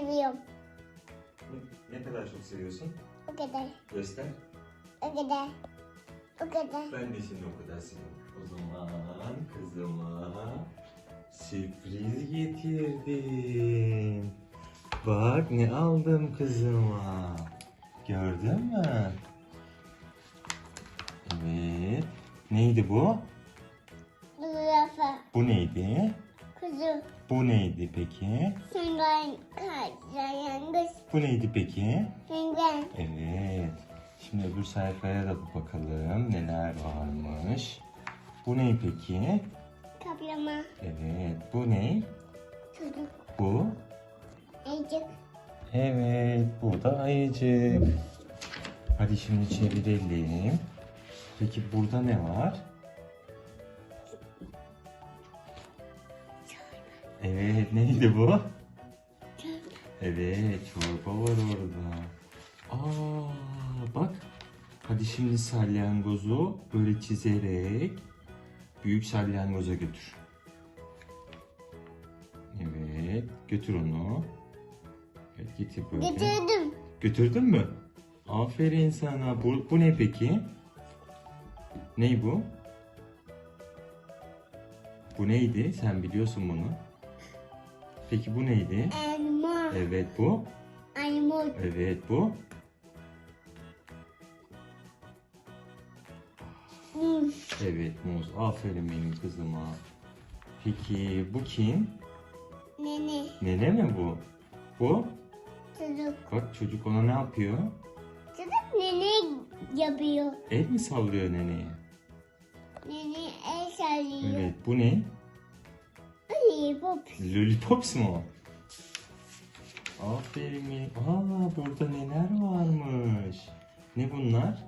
seviyorum. Ne, ne kadar çok seviyorsun? O kadar. Göster. O kadar. O kadar. Ben de seni o kadar seviyorum. O zaman kızıma sürpriz getirdim. Bak ne aldım kızıma. Gördün mü? Evet. Neydi bu? Zürafa. Bu neydi? Kuzu. Bu neydi peki? Sünger. Kazanyanmış. Bu neydi peki? Sünger. Evet. Şimdi öbür sayfaya da bakalım neler varmış. Bu ne peki? Kaplama. Evet. Bu ne? Çocuk. Bu? Ayıcık. Evet. Bu da ayıcık. Hadi şimdi çevirelim. Peki burada ne var? Evet. Neydi bu? Evet. Çorba var orada. Aa, bak. Hadi şimdi salyangozu böyle çizerek büyük salyangoza götür. Evet. Götür onu. Evet getir böyle. Getirdim. Götürdün mü? Aferin sana. Bu, bu ne peki? Ney bu? Bu neydi? Sen biliyorsun bunu. Peki bu neydi? Elma. Evet bu. Armut. Evet bu. Muz. Evet muz. Aferin benim kızıma. Peki bu kim? Nene. Nene mi bu? Bu? Çocuk. Bak çocuk ona ne yapıyor? Çocuk nene yapıyor. El mi sallıyor neneye? Nene el sallıyor. Evet bu ne? Lollipop. Lollipops mu o? Aferin benim. Aa burada neler varmış. Ne bunlar?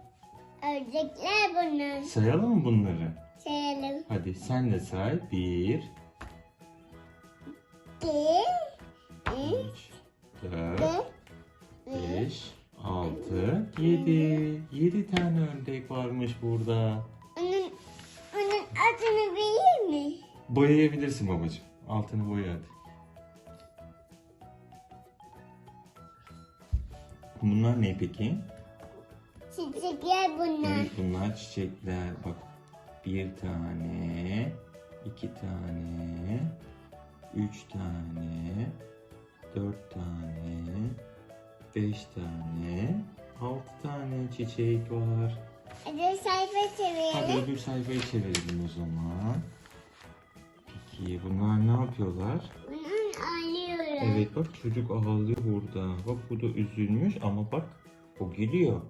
Ördekler bunlar. Sayalım mı bunları? Sayalım. Hadi sen de say. Bir, Bir, üç, dört, beş, altı, yedi. Yedi tane ördek varmış burada. Onun, onun adını bilir mi? Boyayabilirsin babacığım. Altını boya hadi. Bunlar ne peki? Çiçekler bunlar. Evet bunlar çiçekler. Bak bir tane, iki tane, üç tane, dört tane, beş tane, altı tane çiçek var. Hadi sayfa Hadi çevirelim. öbür sayfayı çevirelim o zaman. Peki bunlar ne yapıyorlar? Bunun ağlıyor. Evet bak çocuk ağlıyor burada. Bak bu da üzülmüş ama bak o gülüyor.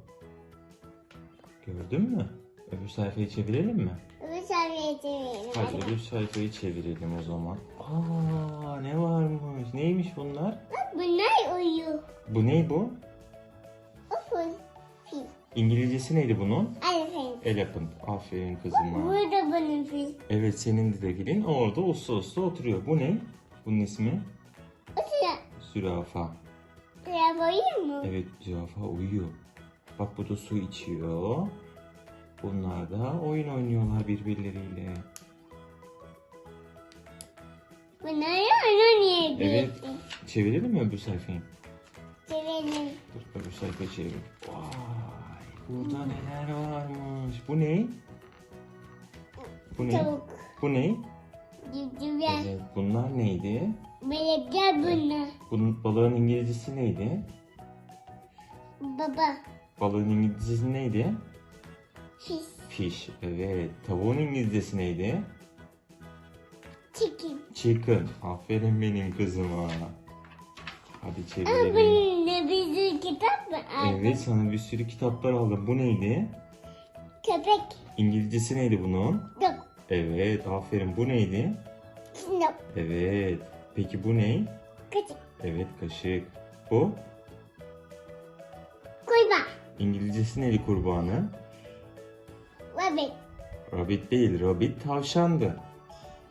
Gördün mü? Öbür sayfayı çevirelim mi? Öbür sayfayı çevirelim. Hadi öbür sayfayı çevirelim o zaman. Aa ne varmış? Neymiş bunlar? Bak bunlar uyuyor. Bu ne bu? Fil. İngilizcesi neydi bunun? Elephant. Aferin kızıma. Burada bunun fil. Evet senin dedegilin orada uslu uslu oturuyor. Bu ne? Bunun ismi? Sıra. Zürafa. Sıra boyuyor mu? Evet zürafa uyuyor. Bak bu da su içiyor. Bunlar da oyun oynuyorlar birbirleriyle. Bunları onun yedi. Evet. Çevirelim mi öbür sayfayı? Çevirelim. Dur öbür sayfayı çevir. Vay burada neler varmış. Bu ne? Bu ne? Tavuk. Bu ne? Civcivler. Evet bunlar neydi? Melekler bunlar. Bunun balığın İngilizcesi neydi? Baba. Balığın İngilizcesi neydi? Fish. Fish. Evet. Tavuğun İngilizcesi neydi? Chicken. Chicken. Aferin benim kızıma. Hadi Ama çevirelim. bunun ne bir Evet sana bir sürü kitaplar aldım. Bu neydi? Köpek. İngilizcesi neydi bunun? Dog. Evet aferin. Bu neydi? Snop. Evet. Peki bu ne? Kaçık. Evet kaşık. Bu? Kurbağa. İngilizcesi neydi kurbanı? Rabbit. Rabbit değil. Rabbit tavşandı.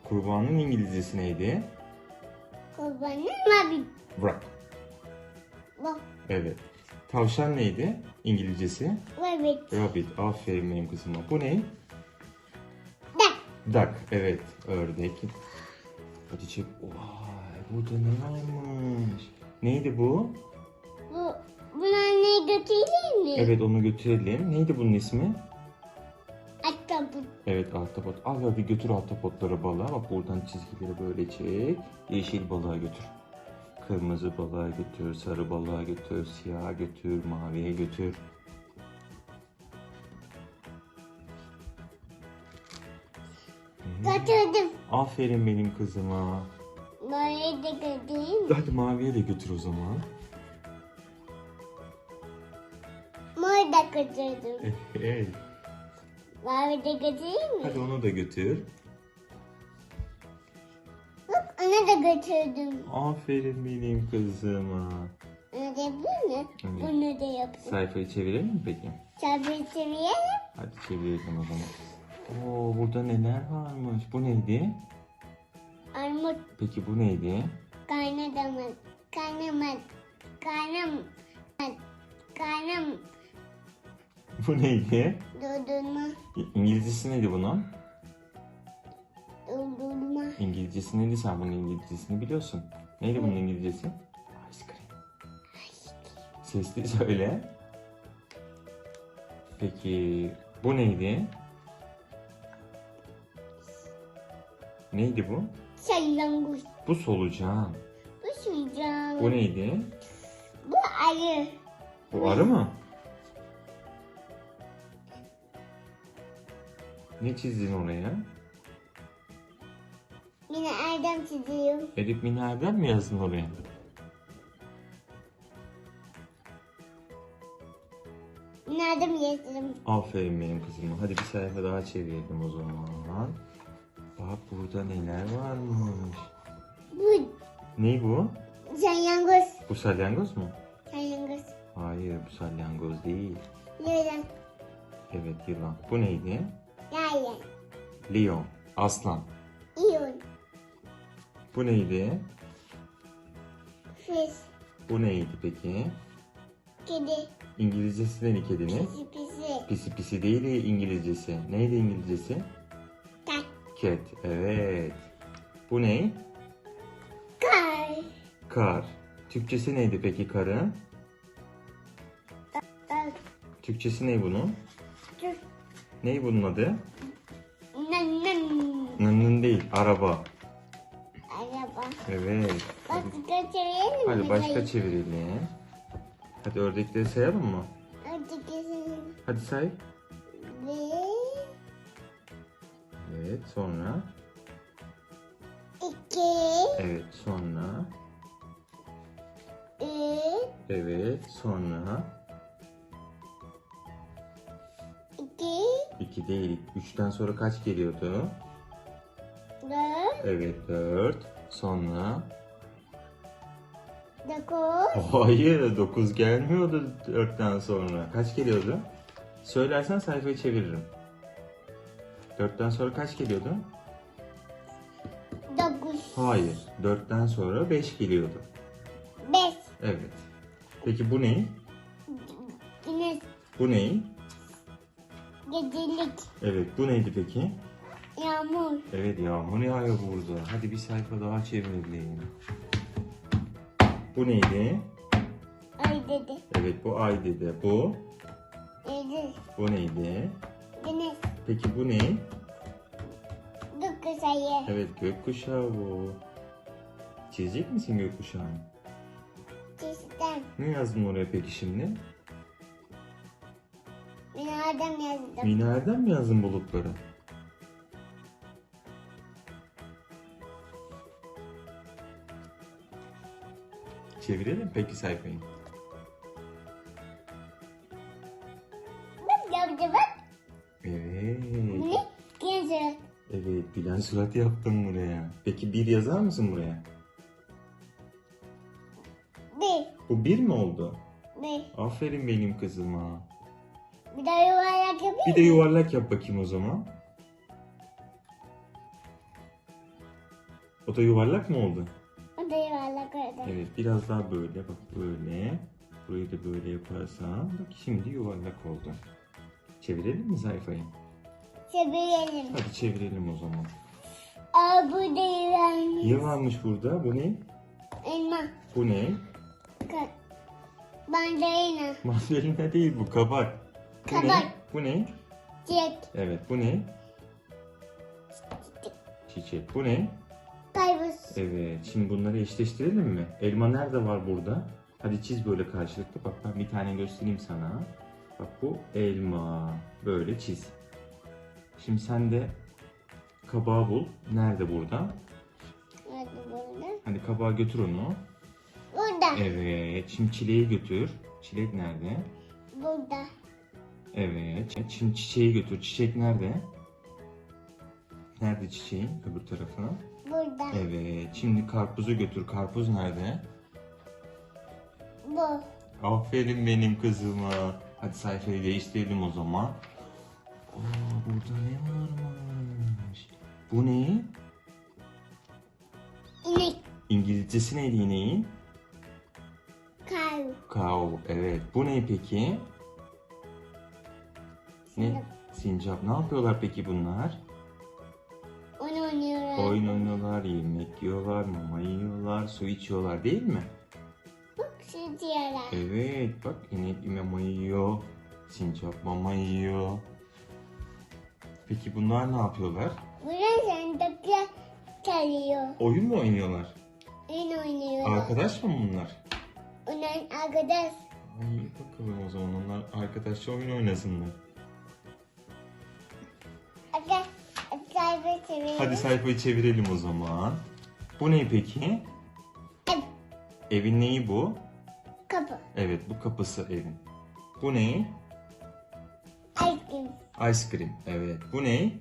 Kurbanın İngilizcesi neydi? Kurbanın rabbit. Rabbit. Evet. Tavşan neydi? İngilizcesi? Rabbit. Rabbit. Aferin benim kızıma. Bu ne? Duck. Duck. Evet. Ördek. Hadi çek. Vay burada ne varmış? Neydi bu? Bu, bunu anneye götüreyim mi? Evet onu götürelim. Neydi bunun ismi? Ahtapot. Evet ahtapot. Al hadi götür ahtapotları balığa. Bak buradan çizgileri böyle çek. Yeşil balığa götür. Kırmızı balığa götür, sarı balığa götür, siyah götür, maviye götür. Götürdüm. Aferin benim kızıma. Böyle de götüreyim mi? Hadi maviye de götür o zaman. Mor da götürdüm. Evet. Mavi de götüreyim mi? Hadi onu da götür. Onu da götürdüm. Aferin benim kızıma. Onu da yapayım mı? Evet. Bunu da yapayım. Sayfayı çevirelim mi peki? Çabuk seviyelim. Hadi çevirelim o zaman. Oo burada neler varmış. Bu neydi? Armut Peki bu neydi? kaynadamaz. Kaynamaz. Kaynam. Kaynam. Bu neydi? Durdurma. İngilizcesi neydi bunun? Durdurma. İngilizcesi neydi? Sen bunun İngilizcesini biliyorsun. Neydi bunun İngilizcesi? Ice cream. Sesli söyle. Peki bu neydi? Neydi bu? Salyangoz. Bu solucan. Bu sıcak. Bu neydi? Bu ayı. Bu arı mı? Ne çizdin oraya? Yine Erdem çiziyor. Elif Miner'den mi yazdın oraya? Nerede yazdım? Aferin benim kızıma. Hadi bir sayfa daha çevirelim o zaman. Bak burada neler varmış. Bu Ne bu? salyangoz. Bu salyangoz mu? Salyangoz. Hayır bu salyangoz değil. Yılan. Evet yılan. Bu neydi? Yayan. Leon. Aslan. İyon. Bu neydi? Fiş. Bu neydi peki? Kedi. İngilizcesi neydi kedinin? Pisi pisi. Pisi pisi değil İngilizcesi. Neydi İngilizcesi? Tak. Cat. Evet. Bu ne? Kar. Kar. Türkçesi neydi peki karın? Türkçesi ne bunun? Dur. Ne bunun adı? Nan nan. Nının değil, araba. Evet. Bak götürelim mi? Hadi başka çevirelim. Hadi ördekleri sayalım mı? Keselim. Hadi say. Bir. Evet, sonra. iki, Evet, sonra. Üç. Evet, sonra. iki, İki değil, üçten sonra kaç geliyordu? Dört. Evet, dört. Sonra. Dokuz. Hayır, dokuz gelmiyordu dörtten sonra. Kaç geliyordu? Söylersen sayfayı çeviririm. Dörtten sonra kaç geliyordu? Dokuz. Hayır, dörtten sonra beş geliyordu. Beş. Evet. Peki bu ne? Güneş. Bu ne? Gecelik. Evet, bu neydi peki? Yağmur. Evet, yağmur yağıyor burada. Hadi bir sayfa daha çevirelim. Bu neydi? Ay dedi. Evet, bu ay dedi. Bu? Yedi. Bu neydi? Güneş. Peki bu ne? Ayı. Evet, gökkuşağı bu. Çizecek misin gökkuşağını? Çizdim. Ne yazdın oraya peki şimdi? Adam yazdım. Minareden mi yazdın bulutları? Çevirelim peki sayfayı. Evet. Evet, bilen surat yaptım buraya. Peki bir yazar mısın buraya? Bir. Bu bir mi oldu? Bir. Aferin benim kızıma. Bir daha yuvarlak yapayım Bir de yuvarlak yap bakayım o zaman. O da yuvarlak mı oldu? Evet, biraz daha böyle bak böyle. Burayı da böyle yaparsan bak şimdi yuvarlak oldu. Çevirelim mi sayfayı? Çevirelim. Hadi çevirelim o zaman. Aa burada yuvarlak. Ne varmış burada? Bu ne? Elma. Bu ne? Mandalina. Mandalina değil bu kabak. Bu ne? Kabak. Bu ne? Çilek. Evet bu ne? Çiçek. Bu ne? Karpuz. Evet. Şimdi bunları eşleştirelim mi? Elma nerede var burada? Hadi çiz böyle karşılıklı. Bak ben bir tane göstereyim sana. Bak bu elma. Böyle çiz. Şimdi sen de kabağı bul. Nerede burada? Nerede burada? Hadi kabağı götür onu. Burada. Evet. Şimdi çileği götür. Çilek nerede? Burada. Evet. Şimdi çiçeği götür. Çiçek nerede? Nerede çiçeğin? Öbür tarafına. Burada. Evet. Şimdi karpuzu götür. Karpuz nerede? Bu. Aferin benim kızıma. Hadi sayfayı değiştirelim o zaman. Oo, burada ne varmış? Bu ne? İnek. İngilizcesi neydi ineğin? Karpuz. Cow. Evet. Bu ne peki? Ne? Sincap. Ne yapıyorlar peki bunlar? Oynuyorlar, yemek yiyorlar, mama yiyorlar, su içiyorlar değil mi? Bak sütüyorlar. Evet. Bak inek mama yiyor. Sincap mama yiyor. Peki bunlar ne yapıyorlar? Burada sandıklar çalıyor. Oyun mu oynuyorlar? Oyun oynuyorlar. Arkadaş mı bunlar? Onlar arkadaş. Ay bakalım o zaman onlar arkadaşça oyun oynasınlar. Arkadaş. Sayfa seviyorum. Hadi sayfayı çevirelim o zaman. Bu ne peki? Ev. Evin neyi bu? Kapı. Evet bu kapısı evin. Bu ne? Ice cream. Ice cream. Evet. Bu ne?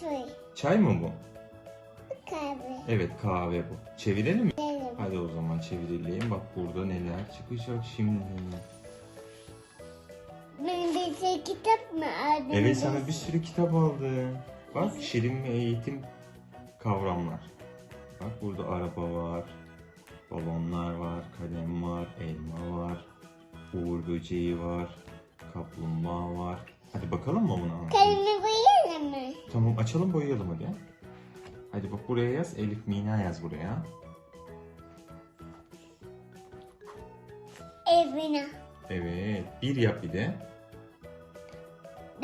Çay. Çay mı bu? Kahve. Evet kahve bu. Çevirelim mi? Gidelim. Hadi o zaman çevirelim. Bak burada neler çıkacak şimdi. Kitap mı aldım? Evet sana bir sürü kitap aldım. Bak şirin ve eğitim kavramlar. Bak burada araba var. Balonlar var, kalem var, elma var. Uğur böceği var. Kaplumbağa var. Hadi bakalım mı buna? Kalemi koyalım mı? Tamam açalım boyayalım hadi. Hadi bak buraya yaz. Elif Mina yaz buraya. Evine. Evet. Bir yap bir de.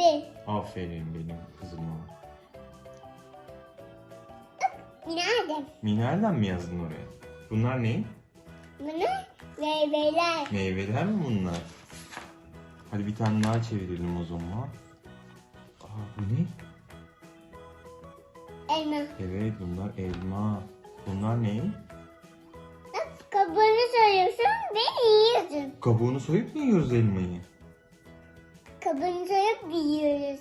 Bir. Aferin benim kızıma. Nerede? Minareden mi yazdın oraya? Bunlar ne? Bunlar meyveler. Meyveler mi bunlar? Hadi bir tane daha çevirelim o zaman. Aa bu ne? Elma. Evet bunlar elma. Bunlar ne? Kabuğunu soruyorsun ve yiyorsun. Kabuğunu soyup mu yiyoruz elmayı? Kabuğunu sorup yiyoruz.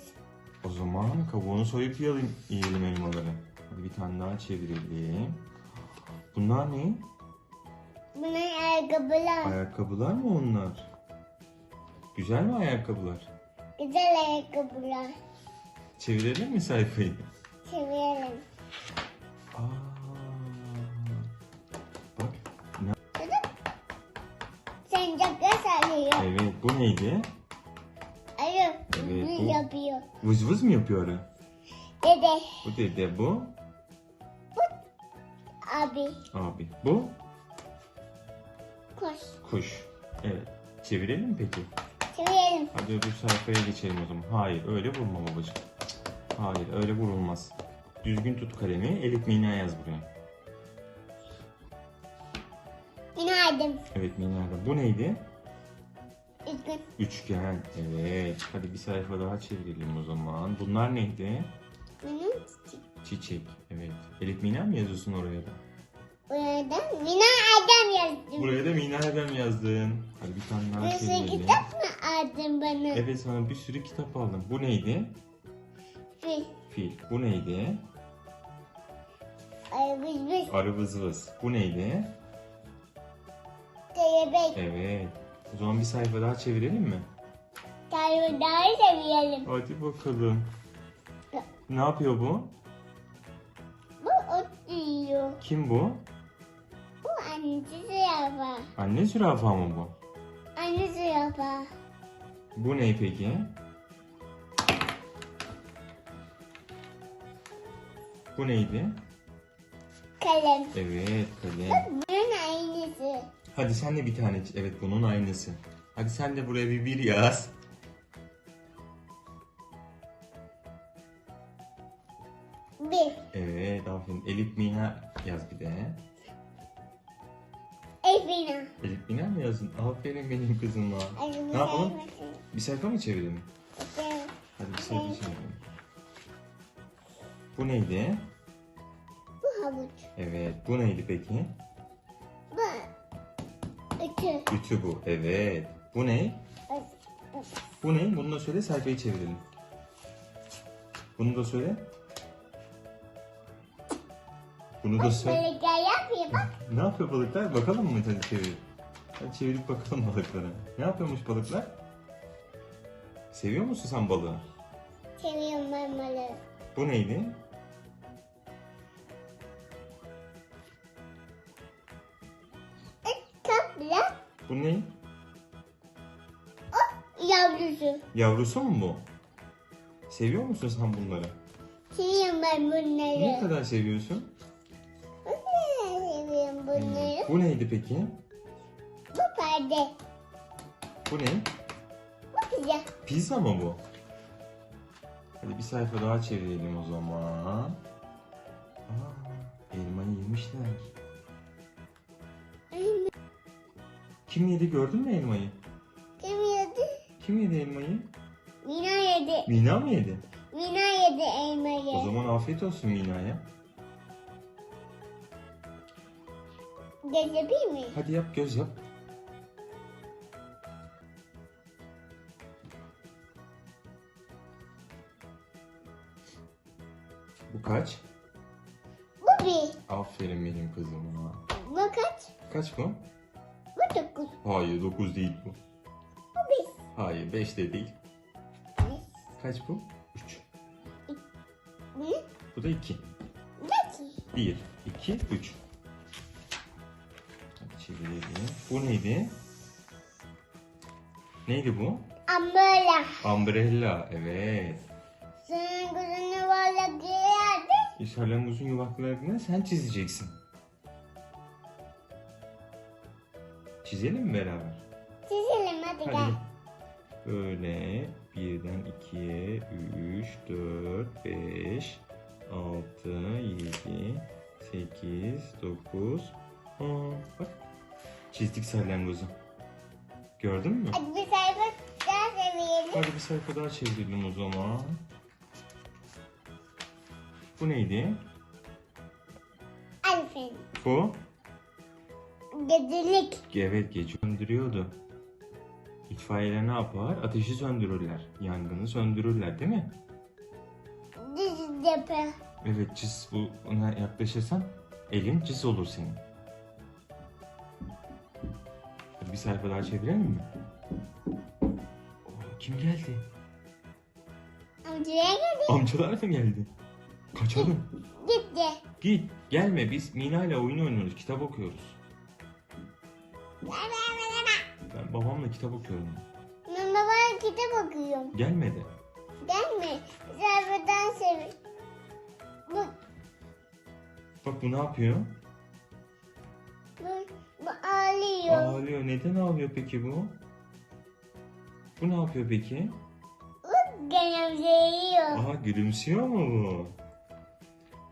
O zaman kabuğunu soyup yiyelim, yiyelim elmaları. Hadi bir tane daha çevirelim. Bunlar ne? Bunlar ayakkabılar. Ayakkabılar mı onlar? Güzel mi ayakkabılar? Güzel ayakkabılar. Çevirelim mi sayfayı? Seviyorum. Aa, bak. Ne? Çok sarıyor. Evet bu neydi? Yapıyor. Vız vız mı yapıyor? o? Dede, Bu dede bu. abi, Abi bu koş. kuş. Evet. Çevirelim mi peki? Seviyorum. Hadi öbür sayfaya geçelim o zaman. Hayır öyle vurma babacığım. Hayır öyle vurulmaz. Düzgün tut kalemi. Elif Mina yaz buraya. Günaydın. Evet Mina'da. Bu neydi? Üzgün. Üçgen. Evet. Hadi bir sayfa daha çevirelim o zaman. Bunlar neydi? Bunun Çiçek. Evet. Elif Mina mı yazıyorsun oraya da? burada Mina Adem yazdım. Buraya da Mina Erdem yazdın. Hadi bir tane daha Bir çevirelim. kitap mı aldın bana? Evet sana bir sürü kitap aldım. Bu neydi? Fil. Fil. Bu neydi? Ay biz biz. Arı vız vız. Bu neydi? Kelebek. Evet. O zaman bir sayfa daha çevirelim mi? Tarlaları seviyorum. Hadi bakalım. Ne yapıyor bu? Bu ot yiyor. Kim bu? Bu annesi zürafa. Anne zürafa mı bu? Anne zürafa. Bu ne peki? Bu neydi? Kalem. Evet kalem. Bunun aynısı. Hadi sen de bir tane. Evet bunun aynısı. Hadi sen de buraya bir bir yaz. Bir. Evet aferin. Elif Mina yaz bir de. Efina. Elif Mina mı yazdın? Aferin benim kızıma. Ne yapalım? Bir sayfa mı çevirelim? Hadi bir sayfa çevirelim. Bu neydi? Bu havuç. Evet. Bu neydi peki? Ütü. Ütü bu. Evet. Bu ne? Bu ne? Bunu da söyle sayfayı çevirelim. Bunu da söyle. Bunu da söyle. Gel yapayım bak. Ne yapıyor balıklar? Bakalım mı hadi çevir. Hadi çevirip bakalım balıklara. Ne yapıyormuş balıklar? Seviyor musun sen balığı? Seviyorum ben balığı. Bu neydi? Bu ne? Yavrusu. Yavrusu mu bu? Seviyor musun sen bunları? Seviyorum ben Ne bunları. kadar seviyorsun? Seviyorum bunları. Bu neydi peki? Bu perde. Bu ne? Bu güzel. Pizza mı bu? Hadi bir sayfa daha çevirelim o zaman. Aa, elmayı yemişler. Kim yedi gördün mü elmayı? Kim yedi? Kim yedi elmayı? Mina yedi. Mina mı yedi? Mina yedi O elmayı. zaman afiyet olsun Mina'ya. Göz yapayım mı? Hadi yap göz yap. Bu kaç? Bu bir. Aferin benim kızıma. Bu kaç? Kaç bu? Dokuz. Hayır 9 değil bu. Bu beş. Hayır 5 de değil. Beş. Kaç bu? 3. Bu Bu da 2. ne ki? 1, 2, 3. Hadi çevirelim. Bu neydi? Neydi bu? Amela. Umbrella. Evet. Senin kızını valla geldi. Salangozun yuvarlaklarını sen çizeceksin. Çizelim mi beraber? Çizelim hadi Hadi. gel. Böyle birden ikiye, üç, dört, beş, altı, yedi, sekiz, dokuz, on. Bak çizdik salyangozu. Gördün mü? Hadi bir sayfa daha seviyelim. Hadi bir sayfa daha çevirelim o zaman. Bu neydi? Aferin. Bu? Gecelik. Evet gece söndürüyordu. İtfaiyeler ne yapar? Ateşi söndürürler. Yangını söndürürler değil mi? Dizi yapı. Evet cız bu ona yaklaşırsan elin cız olur senin. Bir sayfa daha çevirelim mi? Oo, kim geldi? Amcaya geldi. Amcalar mı geldi? Kaçalım. Gitti. Git gelme biz Mina ile oyun oynuyoruz kitap okuyoruz. Ben babamla kitap okuyorum. Ben babaya kitap okuyorum. Gelmedi. Gelme. Sayfadan sev. Bu, Bak bu ne yapıyor? bu, bu ağlıyor. Ağlıyor. Neden ağlıyor peki bu? Bu ne yapıyor peki? Bu gülümseyiyor. Aha gülümsüyor mu bu?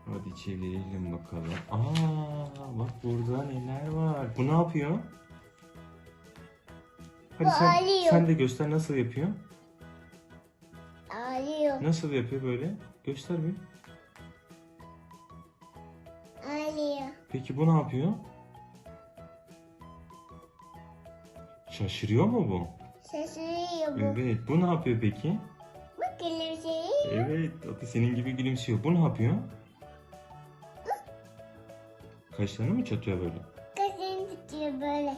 Hadi çevirelim bakalım. Aa bak burada neler var. Bu ne yapıyor? Hadi sen, ağlıyor. sen de göster nasıl yapıyor. Ağlıyor. Nasıl yapıyor böyle? Göster bir. Ağlıyor. Peki bu ne yapıyor? Şaşırıyor mu bu? Şaşırıyor bu. Evet. Bu ne yapıyor peki? Bu gülümseyiyor. Evet. Da senin gibi gülümsüyor. Bu ne yapıyor? Kaşlarını mı çatıyor böyle? Kaşını tutuyor böyle.